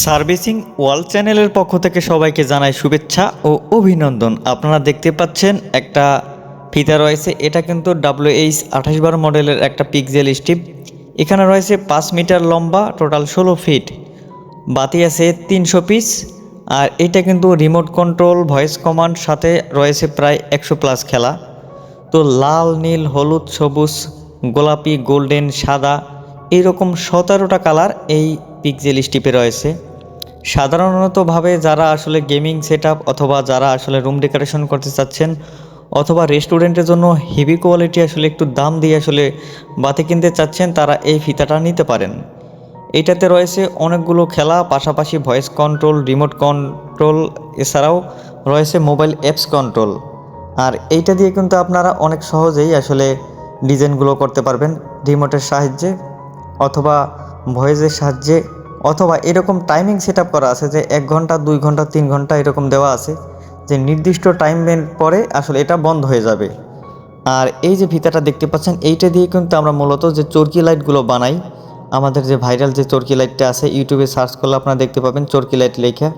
Servicing ওয়াল চ্যানেলের পক্ষ থেকে সবাইকে জানাই শুভেচ্ছা ও অভিনন্দন। আপনারা দেখতে পাচ্ছেন একটা ফিতা রয়েছে। এটা কিন্তু ডাব্লিউএইচ আঠাশ বার মডেলের একটা পিকজেল স্টিপ এখানে রয়েছে পাঁচ মিটার লম্বা টোটাল ষোলো ফিট বাতি আছে তিনশো পিস আর এটা কিন্তু রিমোট কন্ট্রোল ভয়েস কমান্ড সাথে রয়েছে প্রায় একশো প্লাস খেলা। তো লাল, নীল, হলুদ, সবুজ, গোলাপি গোল্ডেন সাদা এইরকম সতেরোটা কালার এই পিকজেল স্টিপে রয়েছে। সাধারণতভাবে যারা আসলে গেমিং সেট অথবা যারা আসলে রুম ডেকোরেশন করতে চাচ্ছেন অথবা রেস্টুরেন্টের জন্য হেভি কোয়ালিটি আসলে একটু দাম দিয়ে আসলে বাতি কিনতে চাচ্ছেন, তারা এই ফিতাটা নিতে পারেন। এটাতে রয়েছে অনেকগুলো খেলা, পাশাপাশি ভয়েস কন্ট্রোল রিমোট কন্ট্রোল এছাড়াও রয়েছে মোবাইল অ্যাপস কন্ট্রোল আর এইটা দিয়ে কিন্তু আপনারা অনেক সহজেই আসলে ডিজাইনগুলো করতে পারবেন রিমোটের সাহায্যে অথবা ভয়েসের সাহায্যে অথবা এরকম টাইমিং সেট আপ করা আছে যে এক ঘণ্টা, দুই ঘণ্টা, তিন ঘণ্টা এরকম দেওয়া আছে, যে নির্দিষ্ট টাইমের পরে আসলে এটা বন্ধ হয়ে যাবে। আর এই যে ভিতাটা দেখতে পাচ্ছেন, এইটা দিয়ে কিন্তু আমরা মূলত যে চরকি লাইটগুলো বানাই, আমাদের যে ভাইরাল যে চরকি লাইটটা আছে ইউটিউবে সার্চ করলে আপনারা দেখতে পাবেন চরকি লাইট লেখা।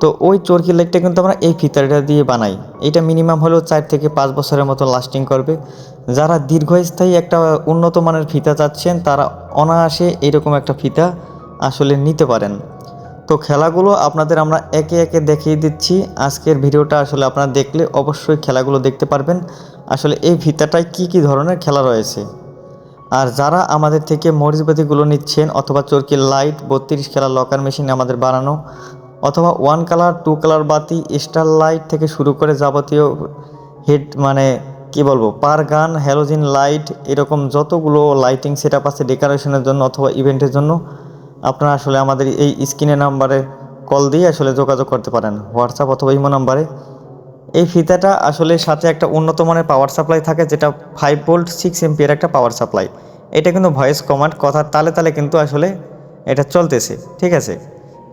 তো ওই চরকি লাইটটা কিন্তু আমরা এই ফিতাটা দিয়ে বানাই। এটা মিনিমাম হলেও চার থেকে পাঁচ বছরের মতো লাস্টিং করবে। যারা দীর্ঘস্থায়ী একটা উন্নত মানের ফিতা চাচ্ছেন, তারা অনায়াসে এরকম একটা ফিতা আসলে নিতে পারেন। তো খেলাগুলো আপনাদের আমরা একে একে দেখিয়ে দিচ্ছি। আজকের ভিডিওটা আসলে আপনারা দেখলে অবশ্যই খেলাগুলো দেখতে পারবেন। আসলে এই ফিতাটায় কি কি ধরনের খেলা রয়েছে? আর যারা আমাদের থেকে মরিচবাতিগুলো নিচ্ছেন অথবা চরকির লাইট বত্রিশ খেলা লকার মেশিন আমাদের বানানো অথবা ওয়ান কালার টু কালার বাতি স্টার লাইট থেকে শুরু করে যাবতীয় হেড মানে কি বলব, পার গান হ্যালোজিন লাইট এরকম যতগুলো লাইটিং সেট আপ আছে ডেকোরেশনের জন্য অথবা ইভেন্টের জন্য, আপনারা আসলে আমাদের এই স্ক্রিনে নাম্বারে কল দিয়ে আসলে যোগাযোগ করতে পারেন। হোয়াটসঅ্যাপ অথবা ইমো নাম্বারে এই ফিতাটা আসলে সাথে একটা উন্নত মানের পাওয়ার সাপ্লাই থাকে, যেটা ফাইভ ভোল্ট সিক্স এমপিয়ার একটা পাওয়ার সাপ্লাই এটা কিন্তু ভয়েস কমান্ড কথার তালে তালে কিন্তু আসলে এটা চলতেছে, ঠিক আছে?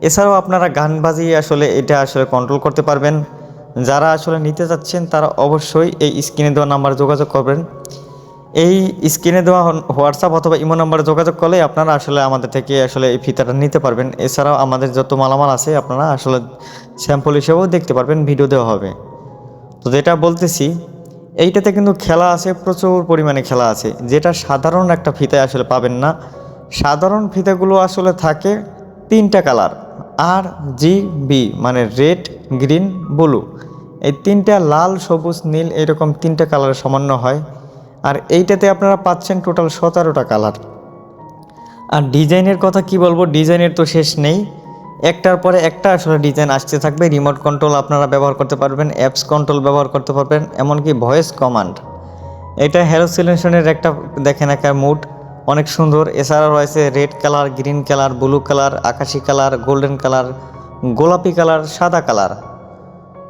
এছাড়াও আপনারা গান বাজিয়ে আসলে এটা আসলে কন্ট্রোল করতে পারবেন। যারা আসলে নিতে যাচ্ছেন, তারা অবশ্যই এই স্ক্রিনে দেওয়া নাম্বারে যোগাযোগ করবেন। এই স্ক্রিনে দেওয়া হোয়াটসঅ্যাপ অথবা ইমো নাম্বারে যোগাযোগ করলে আপনারা আসলে আমাদের থেকে আসলে এই ফিতাটা নিতে পারবেন। এছাড়াও আমাদের যত মালামাল আছে, আপনারা আসলে স্যাম্পল হিসেবেও দেখতে পারবেন ভিডিও দেওয়া হবে। তো যেটা বলতেছি, এইটাতে কিন্তু খেলা আছে, প্রচুর পরিমাণে খেলা আছে। যেটা সাধারণ একটা ফিতায় আসলে পাবেন না। সাধারণ ফিতাগুলো আসলে থাকে তিনটা কালার আর জি বি মানে রেড গ্রিন ব্লু এই তিনটা লাল, সবুজ, নীল এরকম তিনটা কালারের সমন্বয় হয়। আর এইটাতে আপনারা পাচ্ছেন টোটাল সতেরোটা কালার আর ডিজাইনের কথা কি বলব? ডিজাইনের তো শেষ নেই। একটার পরে একটা আসলে ডিজাইন আসতে থাকবে। রিমোট কন্ট্রোল আপনারা ব্যবহার করতে পারবেন অ্যাপস কন্ট্রোল ব্যবহার করতে পারবেন, এমনকি ভয়েস কমান্ড এটা হ্যালোসিলেশনের একটা দেখেন একটা মুড অনেক সুন্দর। এছাড়া রয়েছে red colour, green colour, blue colour, আকাশি কালার, গোল্ডেন কালার, গোলাপি কালার, সাদা কালার।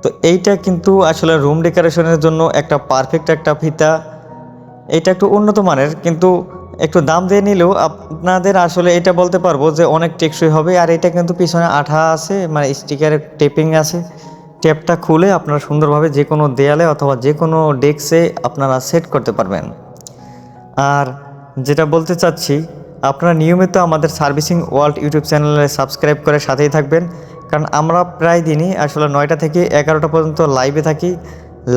তো এইটা কিন্তু আসলে রুম ডেকোরেশনের জন্য একটা পারফেক্ট একটা ফিতা। এটা একটু উন্নত মানের, কিন্তু একটু দাম দিয়ে নিলেও আপনাদের আসলে এটা বলতে পারব যে অনেক টেকসই হবে। আর এটা কিন্তু পিছনে আঠা আছে মানে স্টিকারের টেপিং আছে। টেপটা খুলে আপনারা সুন্দরভাবে যে কোনো দেয়ালে অথবা যে কোনো ডেস্কে আপনারা সেট করতে পারবেন। আর যেটা বলতে চাচ্ছি, আপনারা নিয়মিত আমাদের সার্ভিসিং ওয়ার্ল্ড ইউটিউব চ্যানেলে সাবস্ক্রাইব করে সাথেই থাকবেন। কারণ আমরা প্রায় দিনই আসলে নয়টা থেকে এগারোটা পর্যন্ত লাইভে থাকি।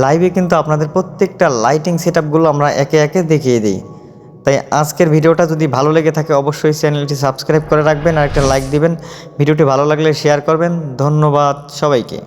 লাইভে কিন্তু আপনাদের প্রত্যেকটা লাইটিং সেট আমরা একে একে দেখিয়ে দিই। তাই আজকের ভিডিওটা যদি ভালো লেগে থাকে, অবশ্যই চ্যানেলটি সাবস্ক্রাইব করে রাখবেন আর একটা লাইক দিবেন। ভিডিওটি ভালো লাগলে শেয়ার করবেন। ধন্যবাদ সবাইকে।